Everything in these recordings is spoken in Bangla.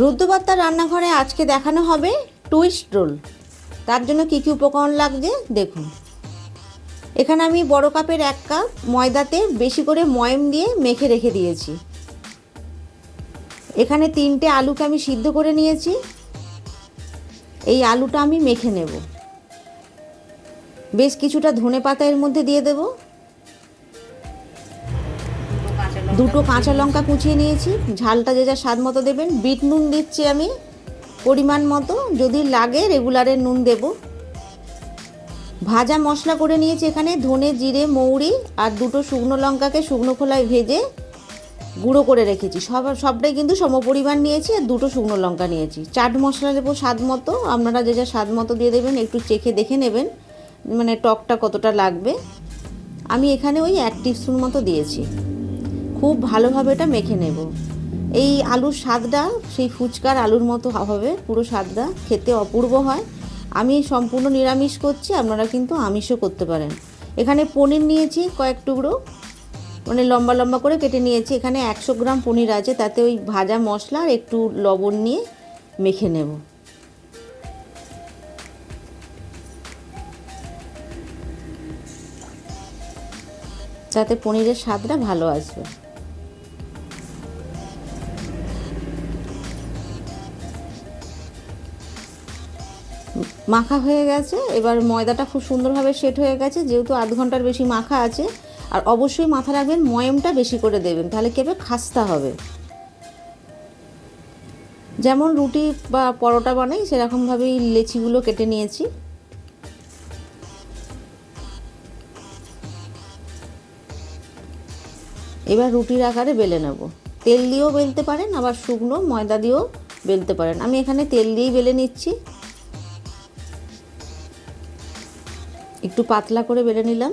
রুদ্রবার্তার রান্নাঘরে আজকে দেখানো হবে টুইস্ট রোল। তার জন্য কী কী উপকরণ লাগছে দেখুন। এখানে আমি বড় কাপের এক কাপ ময়দাতে বেশি করে ময়ম দিয়ে মেখে রেখে দিয়েছি। এখানে তিনটে আলুকে আমি সিদ্ধ করে নিয়েছি। এই আলুটা আমি মেখে নেব। বেশ কিছুটা ধনে পাতা এর মধ্যে দিয়ে দেব। দুটো কাঁচা লঙ্কা কুচিয়ে নিয়েছি। ঝালটা যে যা স্বাদ মতো দেবেন। বিট নুন দিচ্ছি আমি পরিমাণ মতো। যদি লাগে রেগুলারের নুন দেব। ভাজা মশলা করে নিয়েছি এখানে ধনে, জিরে, মৌরি আর দুটো শুকনো লঙ্কাকে শুকনো খোলায় ভেজে গুঁড়ো করে রেখেছি। সব, সবটাই কিন্তু সমপরিমাণ নিয়েছি আর দুটো শুকনো লঙ্কা নিয়েছি। চাট মশলা দেবো স্বাদ মতো। আপনারা যে যা স্বাদ মতো দিয়ে দেবেন, একটু চেখে দেখে নেবেন মানে টকটা কতটা লাগবে। আমি এখানে ওই এক টিস্পুন মতো দিয়েছি। খুব ভালোভাবে এটা মেখে নেব। এই আলুর স্বাদটা, সেই ফুচকার আলুর মতো হবে, পুরো স্বাদটা খেতে অপূর্ব হয়। আমি সম্পূর্ণ নিরামিষ করছি, আপনারা কিন্তু আমিষও করতে পারেন। এখানে পনির নিয়েছি কয়েক টুকরো মানে লম্বা লম্বা করে কেটে নিয়েছি। এখানে একশো গ্রাম পনির আছে, তাতে ওই ভাজা মশলা আর একটু লবণ নিয়ে মেখে নেব। তাতে পনিরের স্বাদটা ভালো আসবে। মাখা হয়ে গেছে। এবার ময়দাটা খুব সুন্দরভাবে সেট হয়ে গেছে, যেহেতু আধ ঘণ্টার বেশি মাখা আছে। আর অবশ্যই মাথা রাখবেন, ময়মটা বেশি করে দেবেন, তাহলে কেবে খাস্তা হবে। যেমন রুটি বা পরোটা বানাই, সেরকমভাবেই লেচিগুলো কেটে নিয়েছি। এবার রুটির আকারে বেলে নেব। তেল দিয়েও বেলতে পারেন, আবার শুকনো ময়দা দিয়েও বেলতে পারেন। আমি এখানে তেল দিয়েই বেলে নিচ্ছি। একটু পাতলা করে বেলে নিলাম।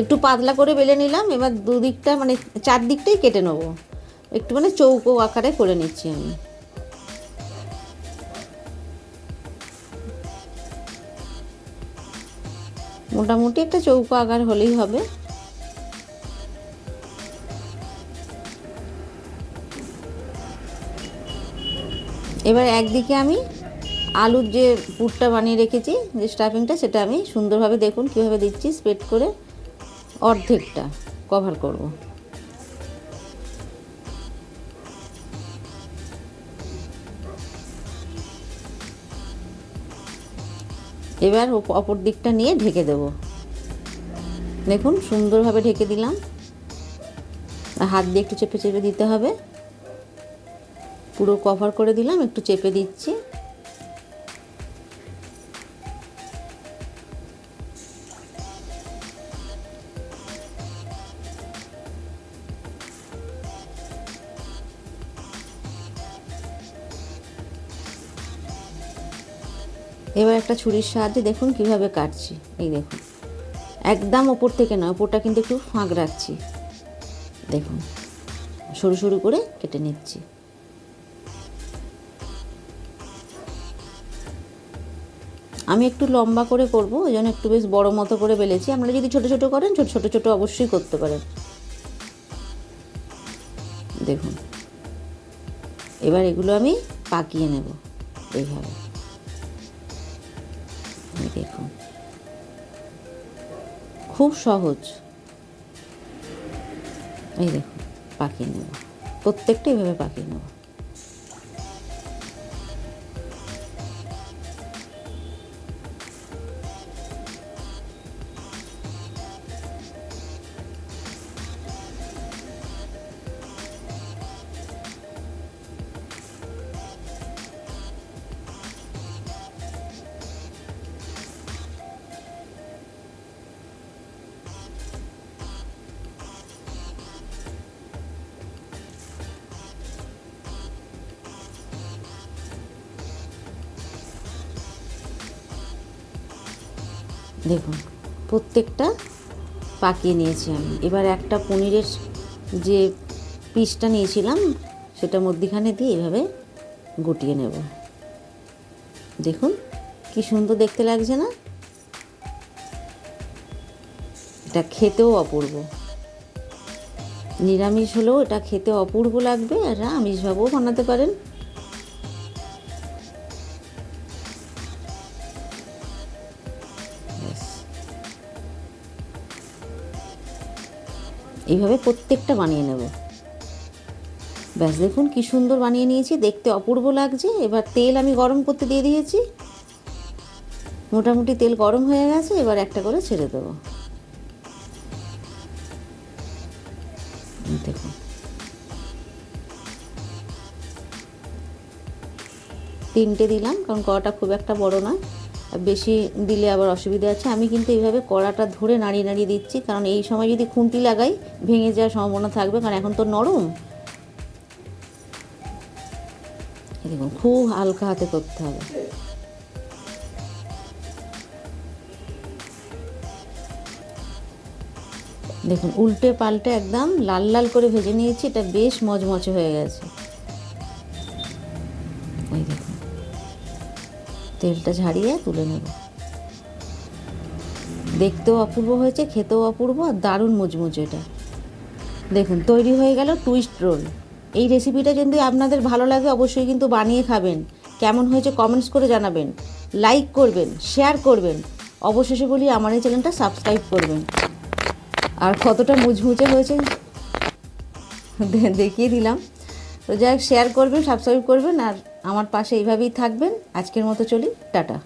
একটু পাতলা করে বেলে নিলাম, এবার দুদিকটা মানে চারদিকটাই কেটে নেব। একটু মানে চৌকো আকারে করে নিচ্ছি আমি। মোটামুটি একটা চৌকো আকার হলেই হবে। এবার একদিকে আমি আলুর যে পুরটা বানিয়ে রেখেছি, যে স্টাফিংটা সেটা আমি সুন্দরভাবে দেখুন কীভাবে দিচ্ছি স্প্রেড করে অর্ধেকটা কভার করব। এবার অপর দিকটা নিয়ে ঢেকে দেব। দেখুন, সুন্দরভাবে ঢেকে দিলাম। হাত দিয়ে একটু চেপে চেপে দিতে হবে। পুরো কভার করে দিলাম, একটু চেপে দিচ্ছি। এবার একটা ছুরির সাহায্যে দেখুন কীভাবে কাটছি। এই দেখুন। একদম ওপর থেকে নয়, ওপরটা কিন্তু একটু ফাঁক রাখছি। দেখুন, সরু সরু করে কেটে নিচ্ছি। আমি একটু লম্বা করে করব, ওই জন্য একটু বেশ বড় মতো করে বেলেছি। আপনারা যদি ছোট ছোট করেন, ছোট ছোট ছোট অবশ্যই করতে পারেন। দেখুন, এবার এগুলো আমি পাকিয়ে নেব এইভাবে। এই দেখুন খুব সহজ। এই দেখুন পাকিয়ে নেব। প্রত্যেকটা এভাবে পাকিয়ে নেব। দেখুন, প্রত্যেকটা পাকিয়ে নিয়েছি আমি। এবার একটা পনিরের যে পিসটা নিয়েছিলাম, সেটা মধ্যিখানে দিয়ে এভাবে গুটিয়ে নেব। দেখুন, কি সুন্দর দেখতে লাগছে না? এটা খেতেও অপূর্ব। নিরামিষ হলেও এটা খেতে অপূর্ব লাগবে, আর আমিষভাবেও বানাতে পারেন। এইভাবে প্রত্যেকটা বানিয়ে নেব। ব্যাস দেখুন কি সুন্দর বানিয়ে নিয়েছি, দেখতে অপূর্ব লাগছে। এবার তেল আমি গরম করতে দিয়ে দিয়েছি। মোটামুটি তেল গরম হয়ে গেছে, এবার একটা করে ছেড়ে দেবো। দেখুন। তিনটে দিলাম, কারণ কড়াটা খুব একটা বড় নয়। বেশি দিলে আবার অসুবিধা আছে। আমি কিন্তু এইভাবে কড়াটা ধরে নাড়িয়ে নাড়িয়ে দিচ্ছি, কারণ এই সময় যদি খুন্তি লাগাই, ভেঙে যাওয়ার সম্ভাবনা থাকবে, কারণ এখন তো নরম। দেখুন, খুব হালকা হাতে করতে হবে। দেখুন, উল্টে পাল্টে একদম লাল লাল করে ভেজে নিয়েছি, এটা বেশ মচমচে হয়ে গেছে। তেলটা ঝাড়িয়ে তুলে নেব। দেখতেও অপূর্ব হয়েছে, খেতেও অপূর্ব আর দারুণ মুচমুচে এটা। দেখুন, তৈরি হয়ে গেল টুইস্ট রোল এই রেসিপিটা যদি আপনাদের ভালো লাগে, অবশ্যই কিন্তু বানিয়ে খাবেন। কেমন হয়েছে কমেন্টস করে জানাবেন। লাইক করবেন শেয়ার করবেন। অবশেষে বলি, আমার এই চ্যানেলটা সাবস্ক্রাইব করবেন। আর কতটা মুচমুচে হয়েছে দেখিয়ে দিলাম। তো যাই শেয়ার করবেন সাবস্ক্রাইব করবেন আর আমার পাশে এইভাবেই থাকবেন। আজকের মতো চলি। টাটা।